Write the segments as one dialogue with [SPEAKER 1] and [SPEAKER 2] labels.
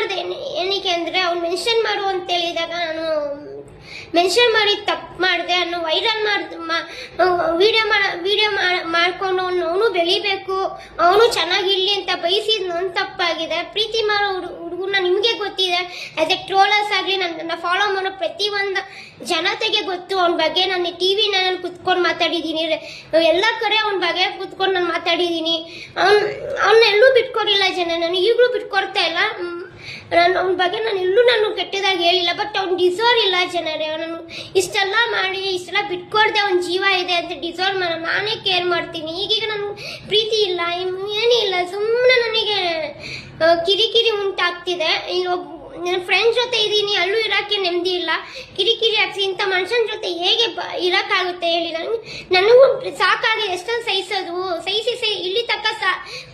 [SPEAKER 1] ಮಾಡಿದೆ ಏನಕ್ಕೆ ಅಂದರೆ ಅವ್ನು ಮೆನ್ಷನ್ ಮಾಡು ಅಂತ ಹೇಳಿದಾಗ ನಾನು ಮೆನ್ಷನ್ ಮಾಡಿ ತಪ್ಪು ಮಾಡಿದೆ ಅನ್ನೋ ವೈರಲ್ ವಿಡಿಯೋ ಮಾಡ ವಿಡಿಯೋ ಮಾಡ್ಕೊಂಡು ಅವನು ಅವನು ಬೆಳಿಬೇಕು, ಅವನು ಚೆನ್ನಾಗಿರಲಿ ಅಂತ ಬಯಸಿದ ನನ್ನ ತಪ್ಪಾಗಿದೆ. ಪ್ರೀತಿ ಮಾಡೋ ಹುಡುಗನ ನಿಮಗೆ ಗೊತ್ತಿದೆ. ಆ್ಯಸ್ ಎ ಟ್ರೋಲರ್ಸ್ ಆಗಲಿ ನನ್ನ ಫಾಲೋ ಮಾಡೋ ಪ್ರತಿಯೊಂದು ಜನತೆಗೆ ಗೊತ್ತು. ಅವನ ಬಗ್ಗೆ ನಾನು ಟಿ ವಿ ನಾನು ಕುತ್ಕೊಂಡು ಮಾತಾಡಿದ್ದೀನಿ. ಎಲ್ಲ ಕಡೆ ಅವನ ಬಗ್ಗೆ ಕುತ್ಕೊಂಡು ನಾನು ಮಾತಾಡಿದ್ದೀನಿ. ಅವ್ನು ಅವನ್ನೆಲ್ಲೂ ಬಿಟ್ಕೊಡಿಲ್ಲ ಜನ. ನಾನು ಈಗಲೂ ಬಿಟ್ಕೊಡ್ತಾ ಇಲ್ಲ. ನಾನು ಅವನ ಬಗ್ಗೆ ನಾನು ಎಲ್ಲೂ ನಾನು ಕೆಟ್ಟದಾಗಿ ಹೇಳಿಲ್ಲ ಬಟ್ ಅವ್ನು ಡಿಸರ್ವ್ ಇಲ್ಲ ಜನರೇ. ಅವನನ್ನು ಇಷ್ಟೆಲ್ಲ ಮಾಡಿ, ಇಷ್ಟೆಲ್ಲ ಬಿಟ್ಕೊಡ್ದೆ ಅವ್ನ ಜೀವ ಇದೆ ಅಂತ ಡಿಸರ್ವ್ ಮಾಡ. ನಾನೇ ಕೇರ್ ಮಾಡ್ತೀನಿ. ಈಗೀಗ ನಾನು ಪ್ರೀತಿ ಇಲ್ಲ ಏನೂ ಇಲ್ಲ. ಸುಮ್ಮನೆ ನನಗೆ ಕಿರಿಕಿರಿ ಉಂಟಾಗ್ತಿದೆ. ಇಲ್ಲೊಬ್ಬ ನನ್ನ ಫ್ರೆಂಡ್ಸ್ ಜೊತೆ ಇದ್ದೀನಿ, ಅಲ್ಲೂ ಇರೋಕ್ಕೆ ನೆಮ್ಮದಿ ಇಲ್ಲ. ಕಿರಿಕಿರಿ ಆಗ್ತಿ ಇಂಥ ಮನುಷ್ಯನ ಜೊತೆ ಹೇಗೆ ಬ- ಇರೋಕ್ಕಾಗುತ್ತೆ ಹೇಳಿ ನನಗೆ ನನಗೂ ಸಾಕಾಗಿ ಎಷ್ಟೊಂದು ಸಹಿಸೋದು, ಸಹಿಸಿ ಸಹಿ ಇಲ್ಲಿ ತಕ್ಕ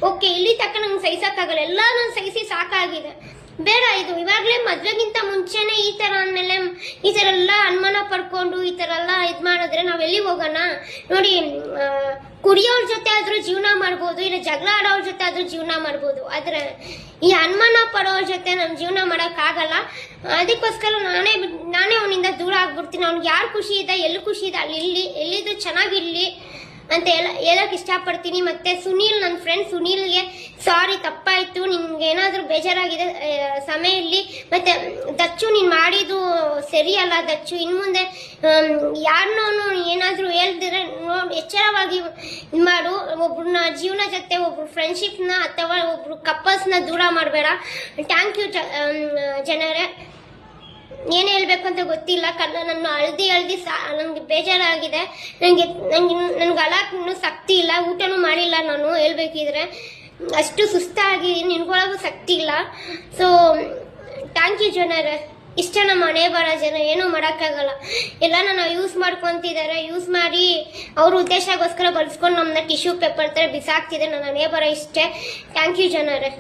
[SPEAKER 1] ಓಕೆ, ಇಲ್ಲಿ ತಕ್ಕ ನಂಗೆ ಸಹಿಸೋಕ್ಕಾಗಲ್ಲ. ಎಲ್ಲ ನಾನು ಸಹಿಸಿ ಸಾಕಾಗಿದೆ. ಬೇಡ ಇದು. ಇವಾಗಲೇ ಮದ್ವೆಗಿಂತ ಮುಂಚೆನೆ ಈ ಥರ ಅಂದಮೇಲೆ ಈ ಥರ ಎಲ್ಲ ಅನುಮಾನ ಪಡ್ಕೊಂಡು ಈ ಥರ ಎಲ್ಲ ಇದು ಮಾಡಿದ್ರೆ ನಾವು ಎಲ್ಲಿ ಹೋಗೋಣ? ನೋಡಿ ಕುಡಿಯೋರ ಜೊತೆ ಆದ್ರೂ ಜೀವನ ಮಾಡ್ಬೋದು, ಇಲ್ಲ ಜಗಳ ಆಡೋರ ಜೊತೆ ಆದ್ರೂ ಜೀವನ ಮಾಡ್ಬೋದು. ಆದ್ರೆ ಈ ಅನುಮಾನ ಪಡೋರ ಜೊತೆ ನಮ್ ಜೀವನ ಮಾಡೋಕ್ಕಾಗಲ್ಲ ಅದಕ್ಕೋಸ್ಕರ ನಾನೇ ನಾನೇ ಅವನಿಂದ ದೂರ ಆಗ್ಬಿಡ್ತೀನಿ. ಅವ್ನಿಗೆ ಯಾರು ಖುಷಿ ಇದೆ, ಎಲ್ಲಿ ಖುಷಿ ಇದೆ, ಅಲ್ಲಿ ಇಲ್ಲಿ, ಎಲ್ಲಿದ್ರು ಚೆನ್ನಾಗಿರ್ಲಿ. ಅಂತ ಹೇಳ ಹೇಳಕ್ ಇಷ್ಟಪಡ್ತೀನಿ. ಮತ್ತೆ ಸುನೀಲ್ ನನ್ನ ಫ್ರೆಂಡ್ ಸುನೀಲ್ಗೆ ಸಾರಿ ತಪ್ಪಾಯ್ತು. ನಿಮ್ಗೆ ಏನಾದರೂ ಬೇಜಾರಾಗಿದೆ ಸಮಯ ಇಲ್ಲಿ ಮತ್ತೆ, ದಚ್ಚು, ನೀನು ಮಾಡಿದ್ದು ಸರಿಯಲ್ಲ ದಚ್ಚು. ಇನ್ನು ಮುಂದೆ ಯಾರನ್ನೂ ಏನಾದರೂ ಹೇಳ್ದಿದ್ರೆ ನೋಡಿ ಎಚ್ಚರವಾಗಿ ಇದು ಮಾಡು. ಒಬ್ರನ್ನ ಜೀವನ ಜೊತೆ, ಒಬ್ರು ಫ್ರೆಂಡ್ಶಿಪ್ನ ಅಥವಾ ಒಬ್ರು ಕಪಲ್ಸ್ನ ದೂರ ಮಾಡಬೇಡ. ಥ್ಯಾಂಕ್ ಯು ಜನರೇ. ಏನ್ ಹೇಳ್ಬೇಕು ಅಂತ ಗೊತ್ತಿಲ್ಲ. ಕನ್ನ ನನ್ನ ಅಳ್ದಿ ಅಳ್ದಿ ಸಾ ನನಗೆ ಬೇಜಾರಾಗಿದೆ. ನನಗೆ ನನಗೆ ನನ್ಗೆ ಅಳಕ್ ಇನ್ನೂ ಶಕ್ತಿ ಇಲ್ಲ. ಊಟನೂ ಮಾಡಿಲ್ಲ ನಾನು ಹೇಳ್ಬೇಕಿದ್ರೆ. ಅಷ್ಟು ಸುಸ್ತಾಗಿ ನಿನ್ಗೊಳಗೂ ಶಕ್ತಿ ಇಲ್ಲ. ಸೊ ಥ್ಯಾಂಕ್ ಯು ಜನರ. ಇಷ್ಟ ನಮ್ಮ ಮನೆ ಬರೋ ಜನ ಏನೂ ಮಾಡೋಕ್ಕಾಗಲ್ಲ. ಎಲ್ಲ ನಾನು ಯೂಸ್ ಮಾಡ್ಕೊತಿದ್ದಾರೆ. ಯೂಸ್ ಮಾಡಿ ಅವ್ರ ಉದ್ದೇಶಕ್ಕೋಸ್ಕರ ಬಳಸ್ಕೊಂಡು ನಮ್ಮನ್ನ ಟಿಶ್ಯೂ ಪೇಪರ್ ಥರ ಬಿಸಾಕ್ತಿದೆ ನನ್ನ ಮನೆ ಬರೋ ಇಷ್ಟೇ. ಥ್ಯಾಂಕ್ ಯು ಜನರೇ.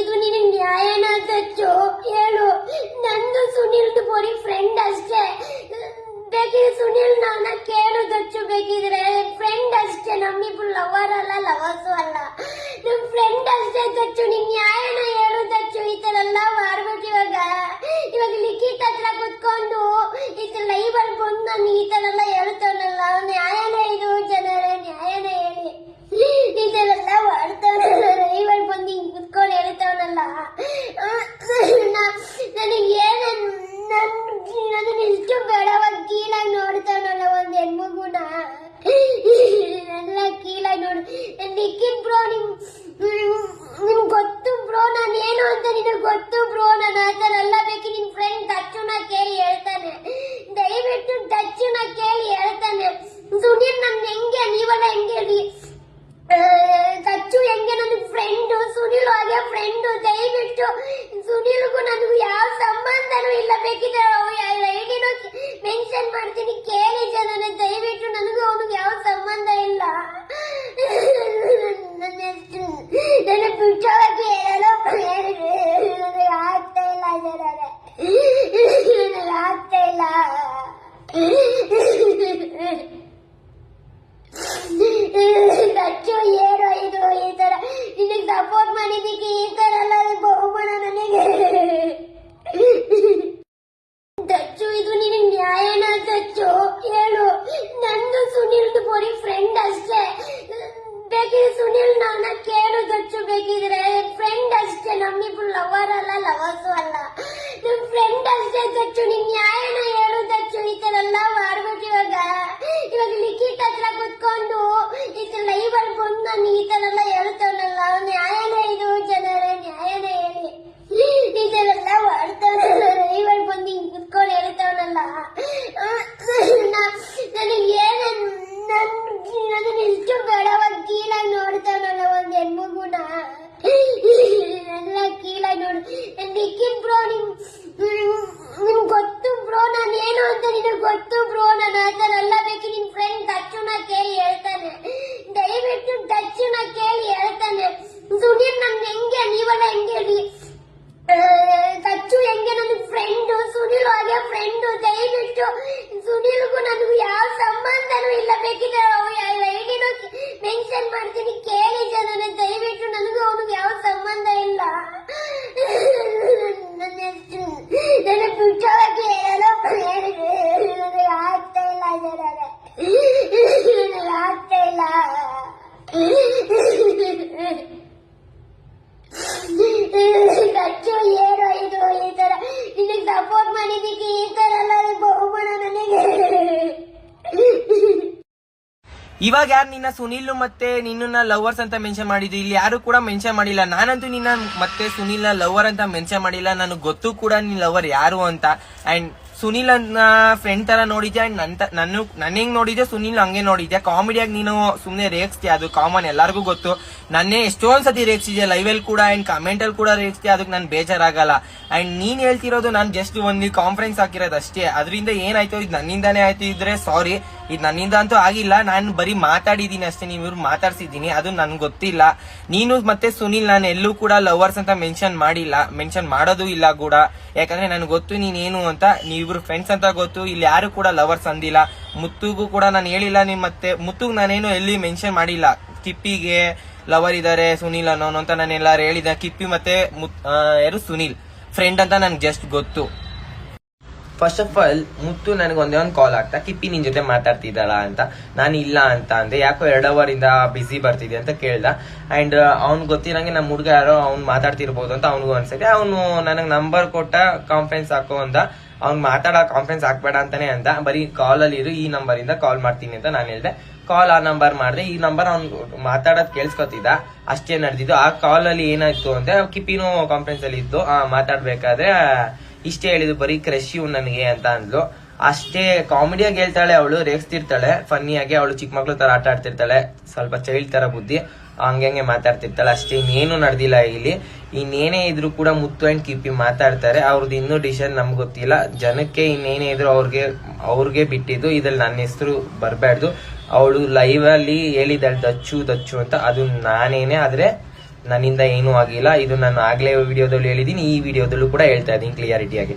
[SPEAKER 1] ಇದು ನಿನಗೆ ನ್ಯಾಯ ಹೇಳು ನಂದು ಸುನಿಲ್ದು ಬರೀ ಫ್ರೆಂಡ್ ಅಷ್ಟೇ ಬೇಕಿದ್ರೆ ಸುನಿಲ್ ನನ್ನ ಕೇಳು ದಚ್ಚು ಬೇಕಿದ್ರೆ ಫ್ರೆಂಡ್ ಅಷ್ಟೇ ನಮ್ಮಿಬ್ರು ಲವರ್ ಅಲ್ಲ ಲವರ್ಸು ಅಲ್ಲ ನಮ್ ಫ್ರೆಂಡ್ ಅಷ್ಟೇ ದಚ್ಚು ನಿನ್ ನ್ಯಾಯನ ಹೇಳು ದಚ್ಚು ಈ ತರ ಎಲ್ಲ ಮಾಡ್ಬಿಟ್ಟು ಇವಾಗ ಇವಾಗ ಲಿಖಿತ್ ಹತ್ರ ಕುತ್ಕೊಂಡು ಈ ತರ ಲೈವ್ ಅಲ್ಲಿ ಬಂದು ನಾನು ಈ ತರ ಎಲ್ಲ ಹೇಳ್ತಾನಲ್ಲ ನ್ಯಾಯನ ಇದು ಜನರೇ ನ್ಯಾಯನ ಹೇಳಿ ಇದೆಲ್ಲ ಮಾಡ್ತಾವನಲ್ಲ ರೈವಲ್ ಬಂದು ಹಿಂಗ್ ಕುತ್ಕೊಂಡು ಹೇಳ್ತಾವನಲ್ಲ ನನಗೆ ಏನ ನನ್ನ ಇಷ್ಟು ಬೇಡವಾಗಿ ಕೀಳಾಗಿ ನೋಡ್ತಾವನಲ್ಲ ಒಂದ್ ಹೆಣ್ಮಗುನ ಎಲ್ಲ ಕೀಳಾಗಿ ನೋಡು ನಿಖಿತ್ ಬ್ರೋ ನಿಮ್ ನಿಮ್ ಗೊತ್ತು ಬ್ರೋ ನಾನು ಏನು ಅಂತ ನಿನಗೆ ಗೊತ್ತು ಬ್ರೋ ನಾನು ಆ ಥರ ಎಲ್ಲ ಬೇಕು ನಿನ್ ಫ್ರೆಂಡ್ ದಚ್ಚುನ ಕೇಳಿ ಹೇಳ್ತಾನೆ ದಯವಿಟ್ಟು ದಚ್ಚುನ ಕೇಳಿ ಹೇಳ್ತಾನೆ ಸುನೀಲ್ ನನ್ ಹೆಂಗೆ ನೀವೆಲ್ಲ ಹೆಂಗೆ ಹೇಳಿ ಕಚ್ಚು ಹೆಂಗೆ ನನ್ನ ಫ್ರೆಂಡು ಸುನಿಲ್ ಹಾಗೆ ಫ್ರೆಂಡು ದಯವಿಟ್ಟು ಸುನಿಲ್ಗೂ ನನಗೂ ಯಾವ ಸಂಬಂಧನೂ ಇಲ್ಲ. ಬೇಕಿದ್ರೆ ಐಡಿನೂ ಮೆನ್ಷನ್ ಮಾಡ್ತೀನಿ. ಕೇಳಿ ಜನನ, ದಯವಿಟ್ಟು ನನಗೂ ಅವನಿಗೆ ಯಾವ ಸಂಬಂಧ ಇಲ್ಲ ನನ್ನ ಹೆಸ್ರು- ನನ್ನ ಬಿಟ್ಟೋಗಕ್ಕೆ ಹೇಳಲು ನನಗೆ ಆಗ್ತಾ ಇಲ್ಲ ಜನರೇ ನನಗೆ ಆಗ್ತಾ ಇಲ್ಲ ದಚ್ಚು ಏನೋ ಇದು ಈ ತರ ನಿನಗೆ ಸಪೋರ್ಟ್ ಮಾಡಿದ್ದಕ್ಕೆ ಈ ತರ ಎಲ್ಲ ಬಹುಮಾನ ನನಗೆ ದಚ್ಚು ಇದು ನಿನಗೆ ನ್ಯಾಯನ ದಚ್ಚು ಹೇಳು ನಂದು ಸುನಿಲ್ದು ಬರೀ ಫ್ರೆಂಡ್ ಅಷ್ಟೇ. ಬೇಕಿದ್ರೆ ಸುನಿಲ್ ನಾನ ಕೇಳು ದಚ್ಚು ಬೇಕಿದ್ರೆ ಫ್ರೆಂಡ್ ಅಷ್ಟೇ, ನಮ್ಮಿಬ್ರು ಲವರ್ ಅಲ್ಲ ಲವರ್ಸು ಅಲ್ಲ. ನಮ್ ಫ್ರೆಂಡ್ ಅಷ್ಟೇ ದಚ್ಚು ನಿನ್ ನ್ಯಾಯನ ಹೇಳು ಈ ತರ ಎಲ್ಲ ಮಾಡ್ಬಿಟ್ಟು ಇವಾಗ ಇವಾಗ ಲಿಖಿತ್ ಹತ್ರ ಕುತ್ಕೊಂಡು, ಈ ತರ ಲೈವ್ ಅಲ್ಲಿ ಬಂದು ನಾನು ಈ ತರ ಎಲ್ಲ ಹೇಳ್ತಾನಲ್ಲ ನ್ಯಾಯನ ಇದು ಜನರೇ ನ್ಯಾಯನ ಹೇಳಿ ಇದೆಲ್ಲ ಮಾಡ್ತಾವನಲ್ಲ ಲೈವ್ ಅಲ್ಲಿ ಬಂದು ಹಿಂಗ್ ಕುತ್ಕೊಂಡು ಹೇಳ್ತಾವನಲ್ಲ ನನಗೆ ಏನ ನನ್ನ ಇಷ್ಟು ಬೇಡವಾಗಿ ಕೀಳಾಗಿ ನೋಡ್ತಾವನಲ್ಲ ಒಂದ್ ಹೆಣ್ಮಗುನ
[SPEAKER 2] ಇವಾಗ ಯಾರು ನಿನ್ನ ಸುನಿಲ್ ಮತ್ತೆ ನಿನ್ನ ಲವರ್ಸ್ ಅಂತ ಮೆನ್ಷನ್ ಮಾಡಿದ್ರು ಇಲ್ಲಿ ಯಾರು ಕೂಡ ಮೆನ್ಷನ್ ಮಾಡಿಲ್ಲ. ನಾನಂತೂ ನಿನ್ನ ಮತ್ತೆ ಸುನಿಲ್ ಲವರ್ ಅಂತ ಮೆನ್ಷನ್ ಮಾಡಿಲ್ಲ. ನನಗೆ ಗೊತ್ತು ಕೂಡ ನಿನ್ ಲವರ್ ಯಾರು ಅಂತ. ಅಂಡ್ ಸುನಿಲ್ ಅನ್ನ ಫ್ರೆಂಡ್ ತರ ನೋಡಿದ್ಯಾ? ಅಂಡ್ ನನ್ನ ನನ್ನ ಹೆಂಗ್ ನೋಡಿದ್ಯಾ? ಸುನಿಲ್ ಹಂಗೆ ನೋಡಿದ್ಯಾ? ಕಾಮಿಡಿಯಾಗಿ ನೀನು ಸುಮ್ನೆ ರೇಗಿಸ್ತೀಯ? ಅದು ಕಾಮನ್ ಎಲ್ಲರಿಗೂ ಗೊತ್ತು. ನನ್ನೇ ಎಷ್ಟೊಂದ್ ಸತಿ ಲೈವ್ ಅಲ್ಲಿ ಕೂಡ ಅಂಡ್ ಕಮೆಂಟ್ ಅಲ್ಲಿ ಕೂಡ ರೇಗಿಸ್ತೀಯ? ಅದಕ್ಕೆ ನಾನು ಬೇಜಾರಾಗಲ್ಲ. ಅಂಡ್ ನೀನ್ ಹೇಳ್ತಿರೋದು ನಾನು ಜಸ್ಟ್ ಒಂದು ಕಾನ್ಫರೆನ್ಸ್ ಹಾಕಿರೋದು ಅಷ್ಟೇ. ಅದರಿಂದ ಏನಾಯ್ತು? ಇದು ನನ್ನಿಂದಾನೇ ಆಯ್ತು. ಇದ್ರೆ ಸಾರಿ ಇದು ನನ್ನಿಂದ ಅಂತೂ ಆಗಿಲ್ಲ. ನಾನು ಬರೀ ಮಾತಾಡಿದೀನಿ ಅಷ್ಟೇ. ನೀವು ಮಾತಾಡ್ಸಿದ್ದೀನಿ ಅದು ನನ್ಗೆ ಗೊತ್ತಿಲ್ಲ. ನೀನು ಮತ್ತೆ ಸುನಿಲ್, ನಾನು ಎಲ್ಲೂ ಕೂಡ ಲವರ್ಸ್ ಅಂತ ಮೆನ್ಷನ್ ಮಾಡಿಲ್ಲ. ಮೆನ್ಷನ್ ಮಾಡೋದು ಇಲ್ಲ ಕೂಡ. ಯಾಕಂದ್ರೆ ನನಗೆ ಗೊತ್ತು ನೀನೇನು ಅಂತ. ನೀವಿಬ್ರು ಫ್ರೆಂಡ್ಸ್ ಅಂತ ಗೊತ್ತು. ಇಲ್ಲಿ ಯಾರು ಕೂಡ ಲವರ್ಸ್ ಅಂದಿಲ್ಲ. ಮುತ್ತುಗೂ ಕೂಡ ನಾನು ಹೇಳಿಲ್ಲ ನಿಮ್ ಮತ್ತೆ. ಮುತ್ತುಗ್ ನಾನೇನು ಎಲ್ಲಿ ಮೆನ್ಷನ್ ಮಾಡಿಲ್ಲ. ಕಿಪ್ಪಿಗೆ ಲವರ್ ಇದಾರೆ ಸುನಿಲ್ ಅನ್ನೋನು ಅಂತ ನಾನು ಎಲ್ಲಾರು ಹೇಳಿದ. ಕಿಪ್ಪಿ ಮತ್ತೆ ಮುತ್- ಯಾರು ಸುನಿಲ್? ಫ್ರೆಂಡ್ ಅಂತ ನನ್ಗೆ ಜಸ್ಟ್ ಗೊತ್ತು. ಫಸ್ಟ್ ಆಫ್ ಆಲ್ ಮುತ್ತು ನನಗೆ ಒಂದೇ ಒಂದು ಕಾಲ್ ಆಗ್ತಾ, ಕಿಪ್ಪಿ ನಿನ್ ಜೊತೆ ಮಾತಾಡ್ತಿದ್ದಾಳ ಅಂತ. ನಾನು ಇಲ್ಲ ಅಂತ ಅಂದೆ. ಯಾಕೋ ಎರಡು ಅವರ್ ಇಂದ ಬಿಸಿ ಬರ್ತಿದೆ ಅಂತ ಕೇಳ್ದ. ಅಂಡ್ ಅವ್ನ್ ಗೊತ್ತಿರಂಗೆ ನಮ್ಮ ಹುಡುಗ ಯಾರೋ ಅವ್ನು ಮಾತಾಡ್ತಿರ್ಬೋದು ಅಂತ ಅವ್ನಿಗೂ ಅನ್ಸುತ್ತೆ. ಅವನು ನನಗೆ ನಂಬರ್ ಕೊಟ್ಟ ಕಾನ್ಫರೆನ್ಸ್ ಹಾಕೋ ಅಂತ ಅವ್ನು ಮಾತಾಡೋ ಕಾನ್ಫರೆನ್ಸ್ ಹಾಕ್ಬೇಡ ಅಂತಾನೆ ಅಂತ ಬರೀ ಕಾಲ್ ಅಲ್ಲಿ ಇರು, ಈ ನಂಬರ್ ಇಂದ ಕಾಲ್ ಮಾಡ್ತೀನಿ ಅಂತ ನಾನು ಹೇಳ್ದೆ. ಕಾಲ್ ಆ ನಂಬರ್ ಮಾಡಿದೆ. ಈ ನಂಬರ್ ಅವ್ನು ಮಾತಾಡೋದ್ ಕೇಳಿಸ್ಕೊತಿದ್ದ. ಅಷ್ಟೇ ನಡೆದಿದ್ದು. ಆ ಕಾಲ್ ಅಲ್ಲಿ ಏನಾಯ್ತು ಅಂದ್ರೆ ಕಿಪಿನೂ ಕಾನ್ಫರೆನ್ಸ್ ಅಲ್ಲಿ ಇದ್ದು ಮಾತಾಡ್ಬೇಕಾದ್ರೆ ಇಷ್ಟೇ ಹೇಳಿದ್ರು ಬರೀ ಕ್ರಶ್ ನನಗೆ ಅಂತ ಅಂದ್ಲು. ಅಷ್ಟೇ ಕಾಮಿಡಿಯಾಗಿ ಹೇಳ್ತಾಳೆ ಅವಳು, ರೇಗಿಸ್ತಿರ್ತಾಳೆ. ಫನ್ನಿಯಾಗಿ ಅವಳು ಚಿಕ್ಕ ಮಕ್ಳು ತರ ಆಟ ಆಡ್ತಿರ್ತಾಳೆ. ಸ್ವಲ್ಪ ಚೈಲ್ಡ್ ತರ ಬುದ್ಧಿ. ಹಂಗೆ ಮಾತಾಡ್ತಿರ್ತಾಳೆ. ಅಷ್ಟೇ ಇನ್ನೇನು ನಡೆದಿಲ್ಲ ಇಲ್ಲಿ. ಇನ್ನೇನೇ ಇದ್ರು ಕೂಡ ಮುತ್ತು ಅಂಡ್ ಕಿಪ್ಪಿ ಮಾತಾಡ್ತಾರೆ. ಅವ್ರದ್ದು ಇನ್ನೂ ಡಿಸಿಷನ್ ನಮ್ಗೆ ಗೊತ್ತಿಲ್ಲ. ಜನಕ್ಕೆ ಇನ್ನೇನೇ ಇದ್ರು ಅವ್ರಿಗೆ ಅವ್ರಿಗೆ ಬಿಟ್ಟಿದ್ದು. ಇದ್ರಲ್ಲಿ ನನ್ನ ಹೆಸರು ಬರಬಾರ್ದು ಅವಳು ಲೈವ್ ಅಲ್ಲಿ ಹೇಳಿದಾಳೆ ದಚ್ಚು ದಚ್ಚು ಅಂತ. ಅದು ನಾನೇನೆ. ಆದ್ರೆ ನನ್ನಿಂದ ಏನೂ ಆಗಿಲ್ಲ. ಇದು ನಾನು ಆಗ್ಲೇ ವಿಡಿಯೋದಲ್ಲಿ ಹೇಳಿದೀನಿ. ಈ ವಿಡಿಯೋದಲ್ಲೂ ಕೂಡ ಹೇಳ್ತಾ ಇದ್ದೀನಿ ಕ್ಲಿಯಾರಿಟಿಯಾಗಿ